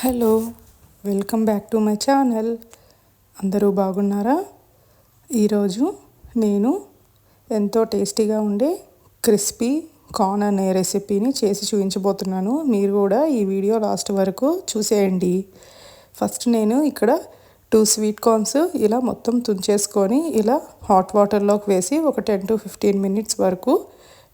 Hello welcome back to my channel. అందరూ బాగున్నారా? ఈరోజు నేను ఎంతో టేస్టీగా ఉండే క్రిస్పీ కార్న్ అనే రెసిపీని చేసి చూపించబోతున్నాను. మీరు కూడా ఈ వీడియో లాస్ట్ వరకు చూసేయండి. ఫస్ట్ నేను ఇక్కడ టూ స్వీట్ కార్న్స్ ఇలా మొత్తం తుంచేసుకొని ఇలా హాట్ వాటర్లోకి వేసి ఒక టెన్ టు ఫిఫ్టీన్ మినిట్స్ వరకు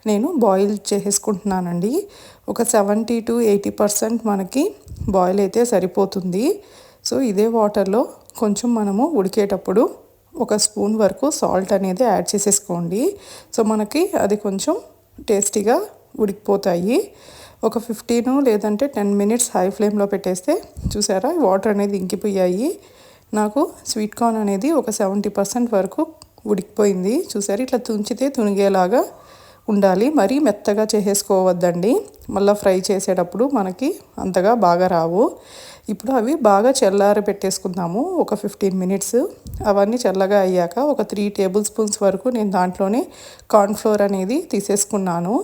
నేను బాయిల్ చేసేసుకుంటున్నానండి. ఒక సెవెంటీ టు ఎయిటీ పర్సెంట్ మనకి బాయిల్ అయితే సరిపోతుంది. సో ఇదే వాటర్లో కొంచెం మనము ఉడికేటప్పుడు ఒక స్పూన్ వరకు సాల్ట్ అనేది యాడ్ చేసేసుకోండి. సో మనకి అది కొంచెం టేస్టీగా ఉడికిపోతాయి. ఒక ఫిఫ్టీన్ లేదంటే టెన్ మినిట్స్ హై ఫ్లేమ్లో పెట్టేస్తే చూసారా? వాటర్ అనేది ఇంకిపోయాయి. నాకు స్వీట్ కార్న్ అనేది ఒక సెవెంటీ పర్సెంట్ వరకు ఉడికిపోయింది. చూసారు? ఇట్లా తుంచితే తునిగేలాగా ఉండాలి. మరీ మెత్తగా చేసేసుకోవద్దండి. మళ్ళీ ఫ్రై చేసేటప్పుడు మనకి అంతగా బాగా రావు. ఇప్పుడు అవి బాగా చల్లారి పెట్టేసుకుందాము. ఒక ఫిఫ్టీన్ మినిట్స్. అవన్నీ చల్లగా అయ్యాక ఒక త్రీ టేబుల్ స్పూన్స్ వరకు నేను దాంట్లోనే కార్న్ఫ్లోర్ అనేది తీసేసుకున్నాను.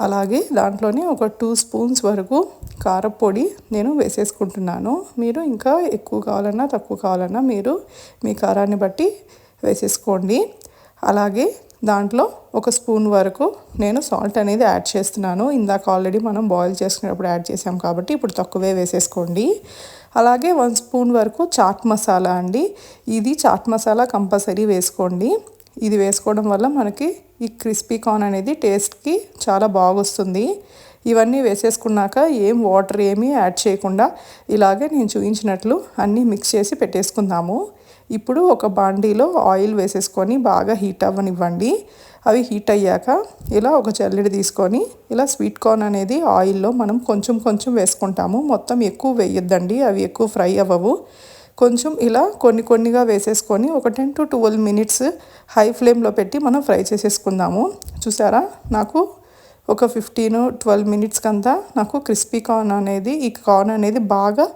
అలాగే దాంట్లోనే ఒక టూ స్పూన్స్ వరకు కారపొడి నేను వేసేసుకుంటున్నాను. మీరు ఇంకా ఎక్కువ కావాలన్నా తక్కువ కావాలన్నా మీరు మీ కారాన్ని బట్టి వేసేసుకోండి. అలాగే దాంట్లో ఒక స్పూన్ వరకు నేను సాల్ట్ అనేది యాడ్ చేస్తున్నాను. ఇందాక ఆల్రెడీ మనం బాయిల్ చేసుకునేటప్పుడు యాడ్ చేసాం కాబట్టి ఇప్పుడు తక్కువే వేసేసుకోండి. అలాగే వన్ స్పూన్ వరకు చాట్ మసాలా అండి. ఇది చాట్ మసాలా కంపల్సరీ వేసుకోండి. ఇది వేసుకోవడం వల్ల మనకి ఈ క్రిస్పీ కార్న్ అనేది టేస్ట్కి చాలా బాగొస్తుంది. ఇవన్నీ వేసేసుకున్నాక ఏం వాటర్ ఏమీ యాడ్ చేయకుండా ఇలాగే నేను చూపించినట్లు అన్నీ మిక్స్ చేసి పెట్టేసుకుందాము. ఇప్పుడు ఒక బాండీలో ఆయిల్ వేసేసుకొని బాగా హీట్ అవ్వనివ్వండి. అవి హీట్ అయ్యాక ఇలా ఒక జల్లెడ తీసుకొని ఇలా స్వీట్ కార్న్ అనేది ఆయిల్లో మనం కొంచెం కొంచెం వేసుకుంటాము. మొత్తం ఎక్కువ వేయొద్దండి అవి ఎక్కువ ఫ్రై అవ్వవు. కొంచెం ఇలా కొన్ని కొన్నిగా వేసేసుకొని ఒక ten to twelve minutes high ఫ్లేమ్లో పెట్టి మనం ఫ్రై చేసేసుకుందాము. చూసారా? నాకు ఒక ఫిఫ్టీన్ ట్వెల్వ్ మినిట్స్కి అంతా నాకు క్రిస్పీ కార్న్ అనేది ఈ కార్న్ అనేది బాగా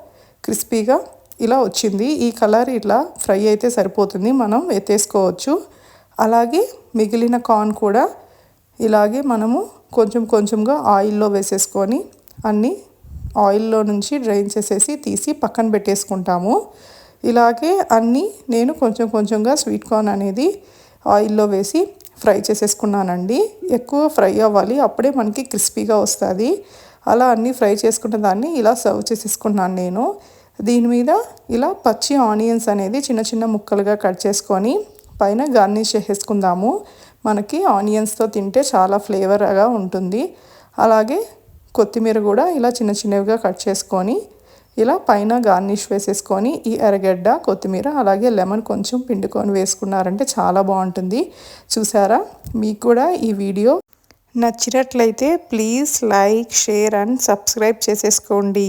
క్రిస్పీగా ఇలా వచ్చింది. ఈ కలర్ ఇలా ఫ్రై అయితే సరిపోతుంది. మనం ఎత్తేసుకోవచ్చు. అలాగే మిగిలిన కార్న్ కూడా ఇలాగే మనము కొంచెం కొంచెంగా ఆయిల్లో వేసేసుకొని అన్నీ ఆయిల్లో నుంచి డ్రైన్ చేసేసి తీసి పక్కన పెట్టేసుకుంటాము. ఇలాగే అన్నీ నేను కొంచెం కొంచెంగా స్వీట్ కార్న్ అనేది ఆయిల్లో వేసి ఫ్రై చేసేసుకున్నానండి. ఎక్కువ ఫ్రై అవ్వాలి. అప్పుడే మనకి క్రిస్పీగా వస్తుంది. అలా అన్నీ ఫ్రై చేసుకున్న దాన్ని ఇలా సర్వ్ చేసేసుకున్నాను నేను. దీని మీద ఇలా పచ్చి ఆనియన్స్ అనేది చిన్న చిన్న ముక్కలుగా కట్ చేసుకొని పైన గార్నిష్ చేసేసుకుందాము. మనకి ఆనియన్స్తో తింటే చాలా ఫ్లేవర్గా ఉంటుంది. అలాగే కొత్తిమీర కూడా ఇలా చిన్న చిన్నవిగా కట్ చేసుకొని ఇలా పైన గార్నిష్ వేసేసుకొని ఈ ఎర్రగడ్డ కొత్తిమీర అలాగే లెమన్ కొంచెం పిండుకొని వేసుకున్నారంటే చాలా బాగుంటుంది. చూసారా? మీకు కూడా ఈ వీడియో నచ్చినట్లయితే please like share and subscribe చేసేసుకోండి.